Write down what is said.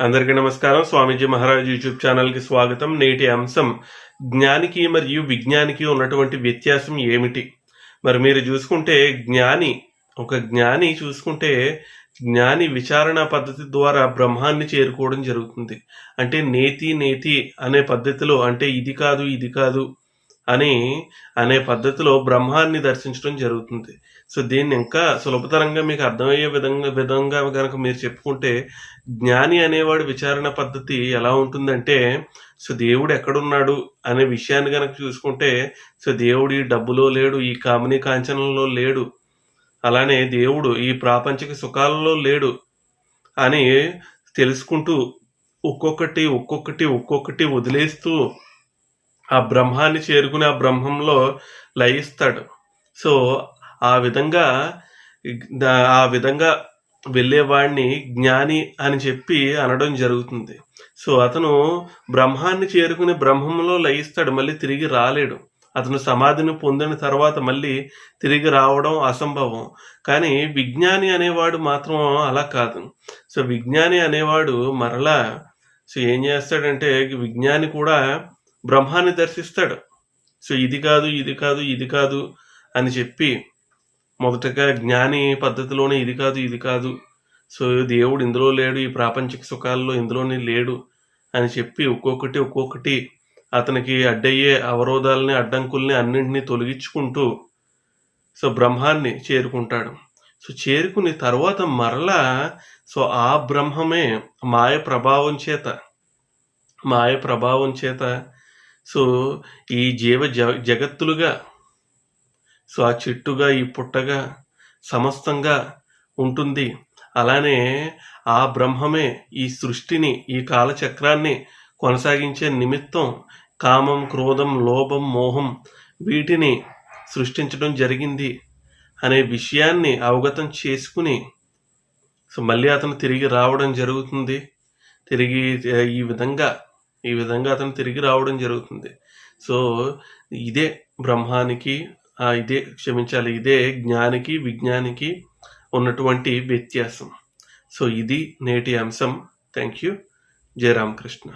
అందరికీ నమస్కారం. స్వామీజీ మహారాజ్ యూట్యూబ్ ఛానల్కి స్వాగతం. నేటి అంశం జ్ఞానికి మరియు విజ్ఞానికి ఉన్నటువంటి వ్యత్యాసం ఏమిటి? మరి మీరు చూసుకుంటే జ్ఞాని ఒక జ్ఞాని చూసుకుంటే జ్ఞాని విచారణ పద్ధతి ద్వారా బ్రహ్మాన్ని చేరుకోవడం జరుగుతుంది. అంటే నేతి నేతి అనే పద్ధతిలో అంటే ఇది కాదు ఇది కాదు అని అనే పద్ధతిలో బ్రహ్మాన్ని దర్శించడం జరుగుతుంది. సో దీన్ని ఇంకా సులభతరంగా మీకు అర్థమయ్యే విధంగా విధంగా కనుక మీరు చెప్పుకుంటే జ్ఞాని అనేవాడు విచారణ పద్ధతి ఎలా ఉంటుందంటే సో దేవుడు ఎక్కడున్నాడు అనే విషయాన్ని కనుక చూసుకుంటే సో దేవుడు ఈ డబ్బులో లేడు ఈ కామిని కాంచనంలో లేడు అలానే దేవుడు ఈ ప్రాపంచిక సుఖాలలో లేడు అని తెలుసుకుంటూ ఒక్కొక్కటి ఒక్కొక్కటి ఒక్కొక్కటి వదిలేస్తూ ఆ బ్రహ్మాన్ని చేరుకుని ఆ బ్రహ్మంలో లయిస్తాడు. సో ఆ విధంగా ఆ విధంగా వెళ్ళేవాడిని జ్ఞాని అని చెప్పి అనడం జరుగుతుంది. సో అతను బ్రహ్మాన్ని చేరుకుని బ్రహ్మంలో లయిస్తాడు మళ్ళీ తిరిగి రాలేడు. అతను సమాధిని పొందిన తర్వాత మళ్ళీ తిరిగి రావడం అసంభవం. కానీ విజ్ఞాని అనేవాడు మాత్రం అలా కాదు. సో విజ్ఞాని అనేవాడు మరలా సో ఏం చేస్తాడంటే విజ్ఞాని కూడా బ్రహ్మాన్ని దర్శిస్తాడు. సో ఇది కాదు ఇది కాదు ఇది కాదు అని చెప్పి మొదటగా జ్ఞాని పద్ధతిలోనే ఇది కాదు ఇది కాదు. సో దేవుడు ఇందులో లేడు ఈ ప్రాపంచిక సుఖాల్లో ఇందులోనే లేడు అని చెప్పి ఒక్కొక్కటి ఒక్కొక్కటి అతనికి అడ్డయ్యే అవరోధాలని అడ్డంకుల్ని అన్నింటినీ తొలగించుకుంటూ సో బ్రహ్మాన్ని చేరుకుంటాడు. సో చేరుకుని తర్వాత మరలా సో ఆ బ్రహ్మమే మాయ ప్రభావం చేత మాయ ప్రభావం చేత సో ఈ జీవ జ- జగత్తులుగా సో ఆ చెట్టుగా ఈ పుట్టగా సమస్తంగా ఉంటుంది. అలానే ఆ బ్రహ్మమే ఈ సృష్టిని ఈ కాలచక్రాన్ని కొనసాగించే నిమిత్తం కామం క్రోధం లోభం మోహం వీటిని సృష్టించడం జరిగింది అనే విషయాన్ని అవగతం చేసుకుని సో మళ్ళీ అతను తిరిగి రావడం జరుగుతుంది. తిరిగి ఈ విధంగా ఈ విధంగా అతను తిరిగి రావడం జరుగుతుంది. సో ఇదే బ్రహ్మానికి ఇదే క్షమించాలి ఇదే జ్ఞానికి విజ్ఞానికి ఉన్నటువంటి వ్యత్యాసం. సో ఇది నేటి అంశం. Thank you Jaya Ramakrishna.